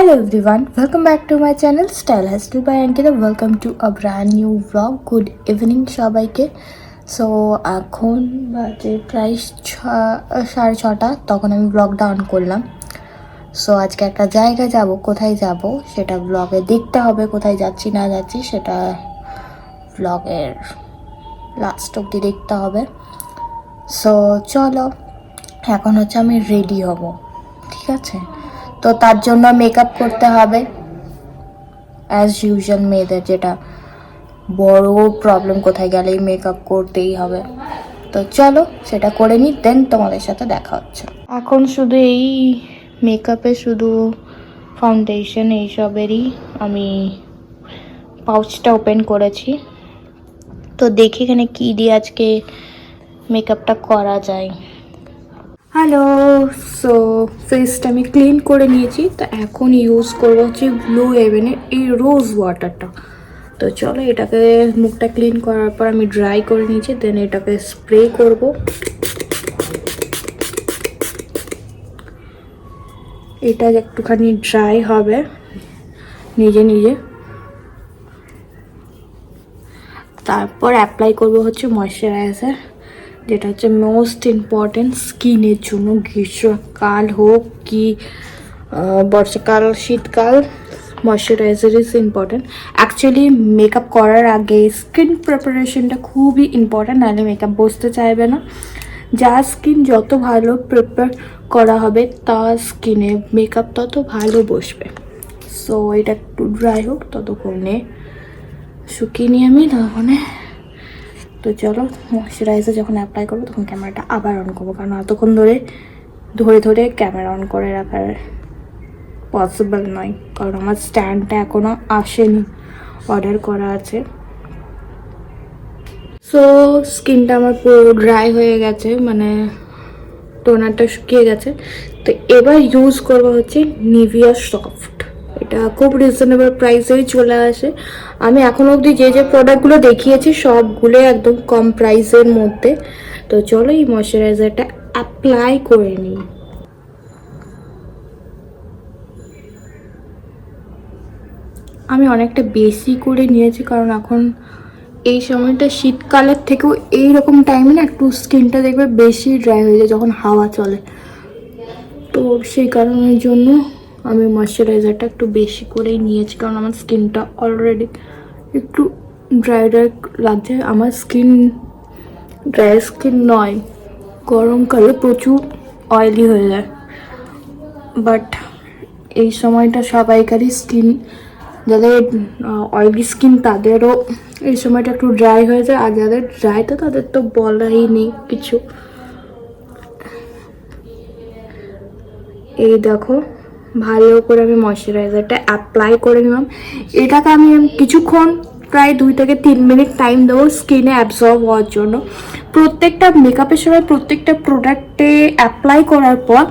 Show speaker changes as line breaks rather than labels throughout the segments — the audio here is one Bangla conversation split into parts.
Hello everyone, welcome back to my channel Style Hustle by Ankita. Welcome to a brand new vlog. Good evening সবাইকে সো এখন বাজে প্রায় ছ- সাড়ে ছটা তখন আমি ব্লগটা অন করলাম সো আজকে একটা জায়গায় যাব কোথায় যাব সেটা ব্লগে দেখতে হবে কোথায় যাচ্ছি না যাচ্ছি সেটা ব্লগের লাস্ট অব্দি দেখতে হবে সো চলো এখন হচ্ছে আমি রেডি হব ঠিক আছে তো তার জন্য মেকআপ করতে হবে। অ্যাজ ইউজুয়াল মেয়েদের যেটা বড় প্রবলেম কোথায় গেলেই মেকআপ করতেই হবে। তো চলো সেটা করে নিই দেন তোমাদের সাথে দেখা হচ্ছে। এখন শুধু এই মেকআপে শুধু ফাউন্ডেশন এইসবেরই আমি পাউচটা ওপেন করেছি। তো দেখি এখানে কী দিয়ে আজকে মেকআপটা করা যায়। হ্যালো সো ফেসটা আমি ক্লিন করে নিয়েছি। তো এখন ইউজ করব হচ্ছে ব্লু হেভেনের এই রোজ ওয়াটারটা তো চলো এটাকে মুখটা ক্লিন করার পর আমি ড্রাই করে নিয়েছি দেন এটাকে স্প্রে করব। এটা একটুখানি ড্রাই হবে, নিজে নিজে। তারপর অ্যাপ্লাই করব হচ্ছে ময়শ্চারাইজার যেটা হচ্ছে মোস্ট ইম্পর্টেন্ট স্কিনের জন্য গ্রীষ্মকাল হোক কি বর্ষাকাল, শীতকাল moisturiser is important actually makeup করার আগে স্কিন প্রিপারেশনটা খুবই ইম্পর্টেন্ট নাহলে মেকআপ বসতে চাইবে না। যার স্কিন যত ভালো প্রিপেয়ার করা হবে তার স্কিনে মেকআপ তত ভালো বসবে। সো এটা একটু ড্রাই হোক, ততক্ষণে শুকিয়ে নিয়ে আমি তখন তো চলো ময়শ্চারাইজার যখন অ্যাপ্লাই করব, তখন ক্যামেরাটা আবার অন করব। কারণ এতক্ষণ ধরে ধরে ধরে ক্যামেরা অন করে রাখার পসিবল নয়। কারণ আমার স্ট্যান্ডটা এখনও আসেনি। অর্ডার করা আছে। সো স্কিনটা আমার পুরো ড্রাই হয়ে গেছে। মানে টোনারটা শুকিয়ে গেছে। তো এবার ইউজ করব হচ্ছে নিভিয়া সফট এটা খুব রিজনেবল প্রাইসেই চলে আসে। আমি এখন অবধি যে যে প্রোডাক্টগুলো দেখিয়েছি, সবগুলো একদম কম প্রাইসের মধ্যে। তো চলো এই ময়শ্চারাইজারটা অ্যাপ্লাই করে নিই। আমি অনেকটা বেশি করে নিয়েছি, কারণ এখন এই সময়টা শীতকালের থেকেও এই রকম টাইমে না একটু স্কিনটা দেখবে বেশি ড্রাই হয়ে যায়, যখন হাওয়া চলে। তো সেই কারণের জন্য আমি ময়শ্চারাইজারটা একটু বেশি করেই নিয়েছি, কারণ আমার স্কিনটা অলরেডি একটু ড্রাই ড্রাই লাগছে। আমার স্কিন ড্রাই স্কিন নয় গরমকালে প্রচুর অয়েলি হয়ে যায়। বাট এই সময়টা সবাইকারই স্কিন যাদের অয়েলি স্কিন তাদেরও এই সময়টা একটু ড্রাই হয়ে যায়, আর যাদের ড্রাই তো তাদের তো বলাই নেই কিছু। এই দেখো ভালো করে আমি ময়শ্চারাইজারটা অ্যাপ্লাই করে নিলাম। এটাকে আমি কিছুক্ষণ, প্রায় দুই থেকে তিন মিনিট টাইম দেবো স্কিনে অ্যাবজর্ব হওয়ার জন্য। প্রত্যেকটা মেকআপের সময় প্রত্যেকটা প্রোডাক্টে অ্যাপ্লাই করার পর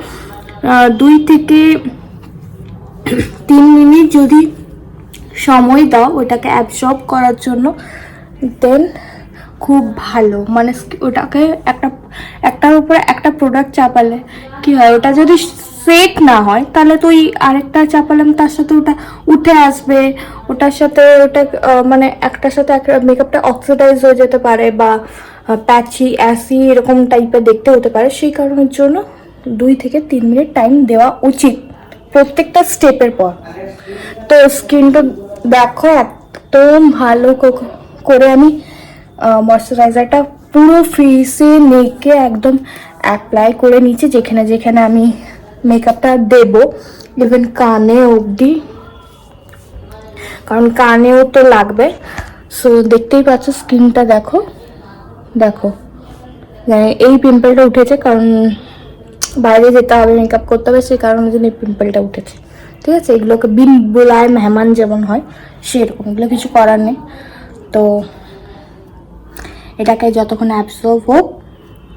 দুই থেকে তিন মিনিট যদি সময় দাও ওটাকে অ্যাবজর্ব করার জন্য দেন খুব ভালো। মানে ওটাকে একটা, একটার উপরে একটা প্রোডাক্ট চাপালে কি হয়, ওটা যদি সেট না হয়, তাহলে তো ওই আরেকটা চাপালাম, তার সাথে ওটা উঠে আসবে। ওটার সাথে ওটা মানে একটার সাথে একটা মেকআপটা অক্সিডাইজ হয়ে যেতে পারে বা প্যাচি অ্যাসি এরকম টাইপের দেখতে হতে পারে। সেই কারণের জন্য দুই থেকে তিন মিনিট টাইম দেওয়া উচিত, প্রত্যেকটা স্টেপের পর। তো স্কিনটা দেখো, একদম ভালো করে আমি ময়শ্চারাইজারটা পুরো ফেসে নেকে একদম অ্যাপ্লাই করে নিচ্ছি যেখানে যেখানে আমি মেকআপটা দেব। ইভেন কানে অবধি। কারণ কানেও তো লাগবে। সো দেখতেই পাচ্ছ, স্কিনটা দেখো। দেখো। মানে এই পিম্পলটা উঠেছে কারণ বাইরে যেতে হবে, মেকআপ করতে হবে, সেই কারণে জন্য এই পিম্পলটা উঠেছে। ঠিক আছে? এগুলোকে বিন বোলায় মেহমান যেমন হয়, সেরকম। এগুলো কিছু করার নেই। তো, এটাকে যতক্ষণ অ্যাবজর্ভ হোক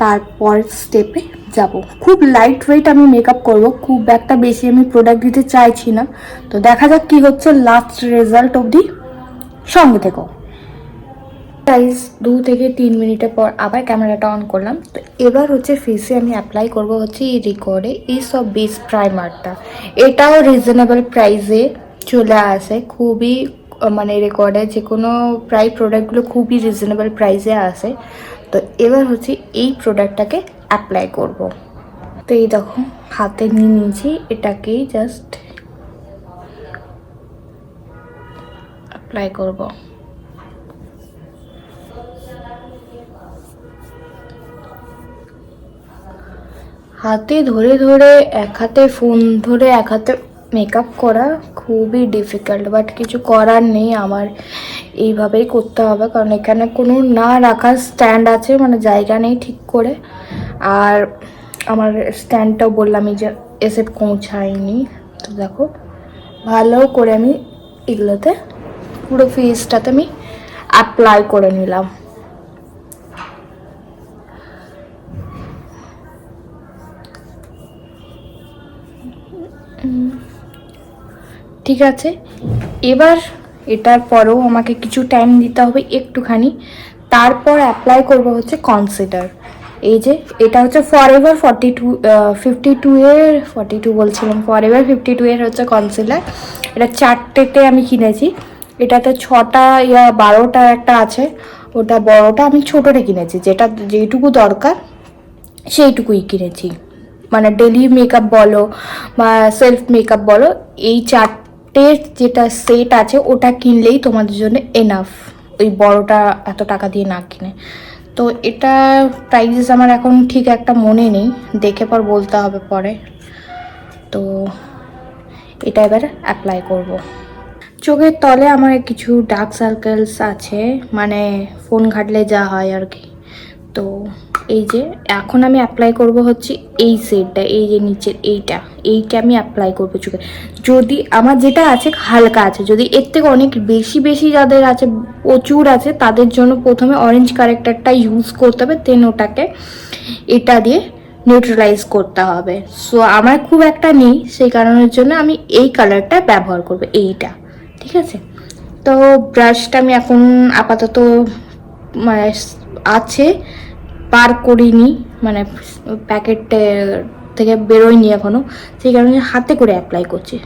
তারপর স্টেপে যাব। খুব লাইট ওয়েট আমি মেকআপ করব, খুব একটা বেশি আমি প্রোডাক্ট দিতে চাইছি না। তো দেখা যাক কি হচ্ছে লাস্ট রেজাল্ট অবধি সঙ্গে থেকো। প্রাইস দু থেকে তিন মিনিটের পর আবার ক্যামেরাটা অন করলাম। তো এবার হচ্ছে ফেসে আমি অ্যাপ্লাই করব হচ্ছে এই রেকর্ডে এই সব বেস প্রাইমারটা এটাও রিজনেবল প্রাইসে চলে আসে। খুবই মানে রেকর্ডে যে কোনো প্রায় প্রোডাক্টগুলো খুবই রিজনেবল প্রাইসে আসে। তো এবার হচ্ছে এই প্রোডাক্টটাকে অ্যাপ্লাই করব। তো এই দেখো, হাতে নিয়ে নিয়েছি, এটাকেই জাস্ট অ্যাপ্লাই করব। হাতে ধরে ধরে, এক হাতে ফোন ধরে, এক হাতে মেকআপ করা খুবই ডিফিকাল্ট বাট কিছু করার নেই আমার। এইভাবেই করতে হবে, কারণ এখানে কোনো না রাখার স্ট্যান্ড আছে মানে জায়গা নেই ঠিক করে। আর আমার স্ট্যান্ডটাও বললামই যে এসে পৌঁছায়নি। তো দেখো, ভালো করে আমি এগুলোতে পুরো ফেসটাতে আমি অ্যাপ্লাই করে নিলাম। ঠিক আছে? এবার এটার পরেও আমাকে কিছু টাইম দিতে হবে একটুখানি। তারপর অ্যাপ্লাই করব হচ্ছে কনসিডার এই যে, এটা হচ্ছে forever forty two fifty two এর ফর্টি টু বলছিলাম ফর এভার ফিফটি টু এর হচ্ছে কনসিলার এটা চারটেতে আমি কিনেছি। এটাতে ছটা ইয়া বারোটা একটা আছে, ওটা বড়টা আমি ছোটোটা কিনেছি। যেটা যেটুকু দরকার, সেইটুকুই কিনেছি। মানে ডেলি মেকআপ বলো বা সেলফ মেকআপ বলো, এই চারটের যেটা সেট আছে, ওটা কিনলেই তোমাদের জন্য এনাফ ওই বড়টা এত টাকা দিয়ে না কিনে। তো এটা প্রাইজেস আমার এখন ঠিক একটা মনে নেই। দেখে পর বলতে হবে পরে। তো এটা এবার অ্যাপ্লাই করব। চোখের তলে আমার কিছু ডার্ক সার্কেলস আছে। মানে ফোন ঘাটলে যা হয় আর কি। তো এই যে, এখন আমি অ্যাপ্লাই করব হচ্ছে এই সেটটা এই যে নিচের এইটা। এইটা আমি অ্যাপ্লাই করব চোখে যদি আমার যেটা আছে, হালকা আছে। যদি এর থেকে অনেক বেশি বেশি যাদের আছে, প্রচুর আছে, তাদের জন্য প্রথমে অরেঞ্জ কারেক্টারটা ইউজ করতে হবে দেন ওটাকে এটা দিয়ে নিউট্রালাইজ করতে হবে। সো আমার খুব একটা নেই, সেই কারণের জন্য আমি এই কালারটা ব্যবহার করব, এইটা। ঠিক আছে? তো ব্রাশটা আমি এখন আপাতত মানে আছে। পার করিনি মানে প্যাকেট থেকে বেরোয়নি এখনও, সেই কারণে হাতে করে অ্যাপ্লাই করছি।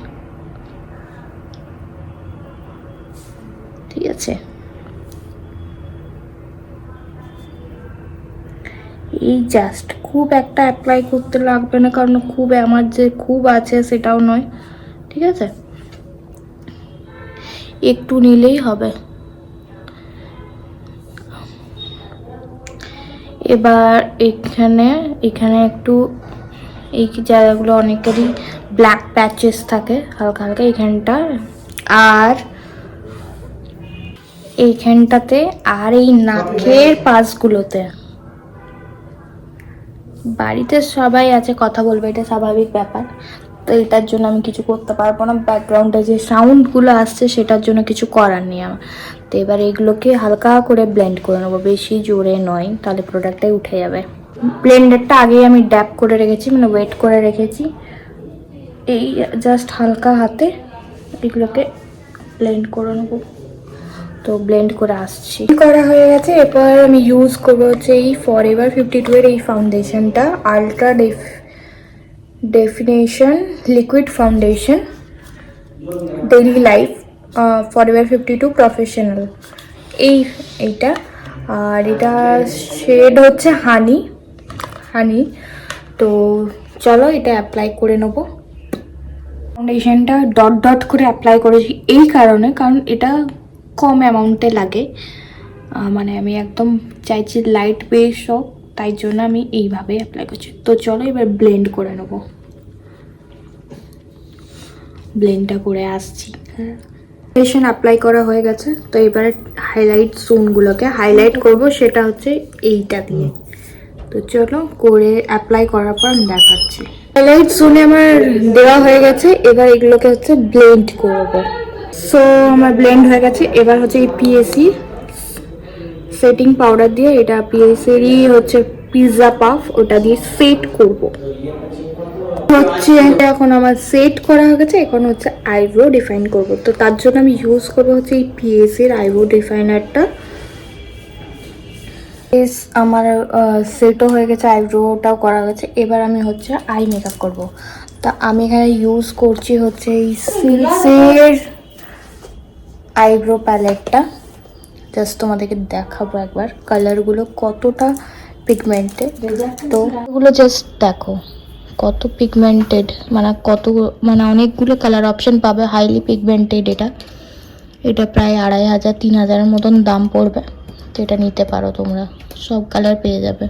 ঠিক আছে। এই জাস্ট খুব একটা অ্যাপ্লাই করতে লাগবে না, কারণ খুব আমার যে খুব আছে সেটাও নয়। ঠিক আছে? একটু নিলেই হবে। এবার এখানে এখানে একটু এই জায়গাগুলো অনেকেরই ব্ল্যাক প্যাচেস থাকে, হালকা হালকা এইখানটা আর এইখানটাতে, আর এই নাকের পাশগুলোতে। বাড়িতে সবাই আছে, কথা বলবে, এটা স্বাভাবিক ব্যাপার। তো এটার জন্য আমি কিছু করতে পারব না। ব্যাকগ্রাউন্ডে যে সাউন্ডগুলো আসছে, সেটার জন্য কিছু করার নেই আমার। তো এবার এগুলোকে হালকা করে ব্লেন্ড করে নেব। বেশি জোরে নয়, তাহলে প্রোডাক্টটাই উঠে যাবে। ব্লেন্ডারটা আগেই আমি ড্যাপ করে রেখেছি মানে ওয়েট করে রেখেছি। এই জাস্ট হালকা হাতে এগুলোকে ব্লেন্ড করে নেব। তো ব্লেন্ড করে আসছি। করা হয়ে গেছে। এরপর আমি ইউজ করব হচ্ছে এই ফর এভার ফিফটি টু এর এই ফাউন্ডেশনটা ultra def liquid foundation daily life forever fifty two professional এই, এইটা। আর এটা শেড হচ্ছে হানি হানি তো চলো এটা অ্যাপ্লাই করে নেব। ফাউন্ডেশনটা ডট ডট করে অ্যাপ্লাই করেছি এই কারণে, কারণ এটা কম অ্যামাউন্টে লাগে। মানে আমি একদম চাইছি লাইট বেস হোক তাই জন্য আমি এইভাবে অ্যাপ্লাই করছি। তো চলো এবার ব্লেন্ড করে নেব। ব্লেন্ডটা করে আসছি। ফাউন্ডেশন অ্যাপ্লাই করা হয়ে গেছে তো এবারে হাইলাইট জোনগুলোকে হাইলাইট করব সেটা হচ্ছে এইটা দিয়ে। তো চলো করে অ্যাপ্লাই করার পর আমি দেখাচ্ছি। হাইলাইট জোনে আমার দেওয়া হয়ে গেছে এবার এগুলোকে হচ্ছে ব্লেন্ড করব। সো আমার ব্লেন্ড হয়ে গেছে এবার হচ্ছে এই পিএসি সেটিং পাউডার দিয়ে এটা পিএসিরই হচ্ছে পিৎজা পাফ ওটা দিয়ে সেট করব। হচ্ছে এখন আমার সেট করা হয়ে গেছে, এখন হচ্ছে আইব্রো ডিফাইন করব। তো তার জন্য আমি ইউজ করব হচ্ছে এই পিএসির আইব্রো ডিফাইনারটা ফেস আমার সেটও হয়ে গেছে আইব্রোটাও করা গেছে। এবার আমি হচ্ছে আই মেকআপ করব। তা আমি এখানে ইউজ করছি হচ্ছে এই সিলসের আইব্রো প্যালেটটা জাস্ট তোমাদেরকে দেখাবো একবার কালারগুলো কতটা পিগমেন্টে তো এগুলো জাস্ট দেখো। কত পিগমেন্টেড মানে কত মানে অনেকগুলো কালার অপশন পাবে হাইলি পিগমেন্টেড এটা। এটা প্রায় আড়াই হাজার, তিন হাজারের মতন দাম পড়বে। তো এটা নিতে পারো তোমরা, সব কালার পেয়ে যাবে।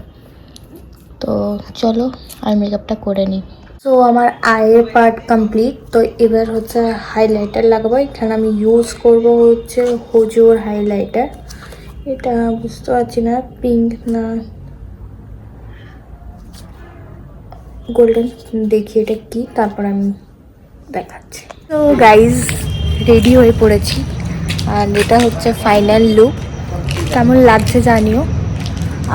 তো চলো আর মেকআপটা করে নিই। তো আমার আয়ের পার্ট কমপ্লিট তো এবার হচ্ছে হাইলাইটার লাগাবো। এখানে আমি ইউজ করব হচ্ছে হুজুর হাইলাইটার এটা বুঝতে পারছি না পিঙ্ক না গোল্ডেন দেখি এটা কি, তারপর আমি দেখাচ্ছি। তো গাইজ রেডি হয়ে পড়েছি। আর এটা হচ্ছে ফাইনাল লুক কেমন লাগছে জানিও।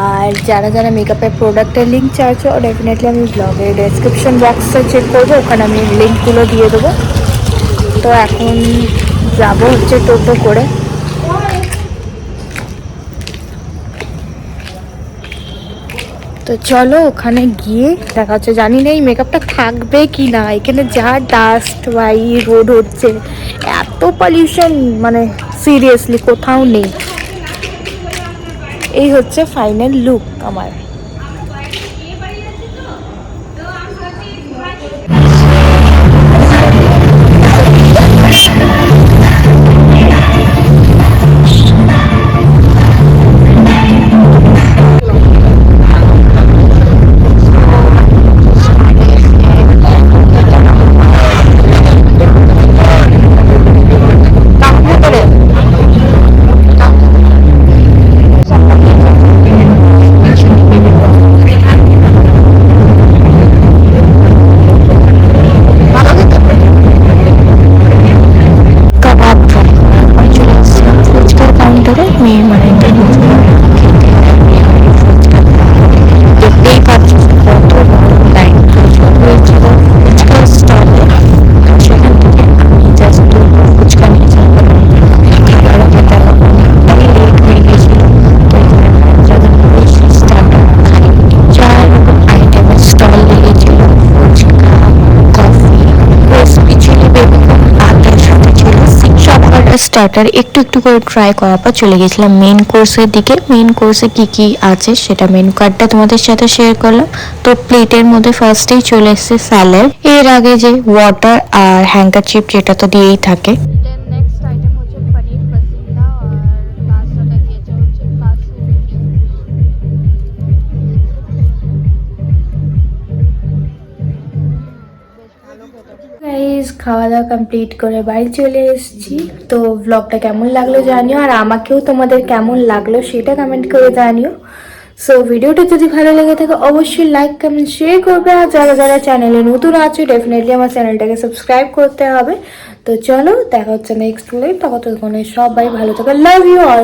আর যারা যারা মেকআপের প্রোডাক্টের লিঙ্ক চাইছো ডেফিনেটলি আমি ব্লগের ডেসক্রিপশন বক্সে চেক করব, ওখানে আমি লিঙ্কগুলো দিয়ে দেবো। তো এখন যাব হচ্ছে টোটো করে। তো চলো ওখানে গিয়ে দেখা হচ্ছে। জানি না এই মেকআপটা থাকবে কি না এখানে যা ডাস্ট বাই রোড হচ্ছে। এত পলিউশন মানে সিরিয়াসলি কোথাও নেই। এই হচ্ছে ফাইনাল লুক আমার। স্টার্টার একটু একটু করে ট্রাই করার পর চলে গেছিলাম মেন কোর্সের দিকে। মেন কোর্সে কি কি আছে সেটা মেনু কার্ডটা তোমাদের সাথে শেয়ার করলাম। তো প্লেটের মধ্যে ফার্স্টেই চলে এসছে স্যালাড এর আগে যে ওয়াটার আর হ্যাঙ্কার চিপ যেটা তো দিয়েই থাকে। গাইজ খাওয়া দাওয়া কমপ্লিট করে বাড়ি চলে এসেছি। তো ব্লগটা কেমন লাগল জানিও, আর আমাকেও তোমাদের কেমন লাগল সেটা কমেন্ট করে জানিও। সো ভিডিওটা যদি ভালো লেগে থাকে, অবশ্যই লাইক কমেন্ট শেয়ার করবে। আর যারা যারা চ্যানেলে নতুন আছো ডেফিনেটলি আমার চ্যানেলটাকে সাবস্ক্রাইব করতে হবে। তো চলো, দেখা হচ্ছে নেক্সট লাইভ তখন সবাই ভালো থাকো। Love you R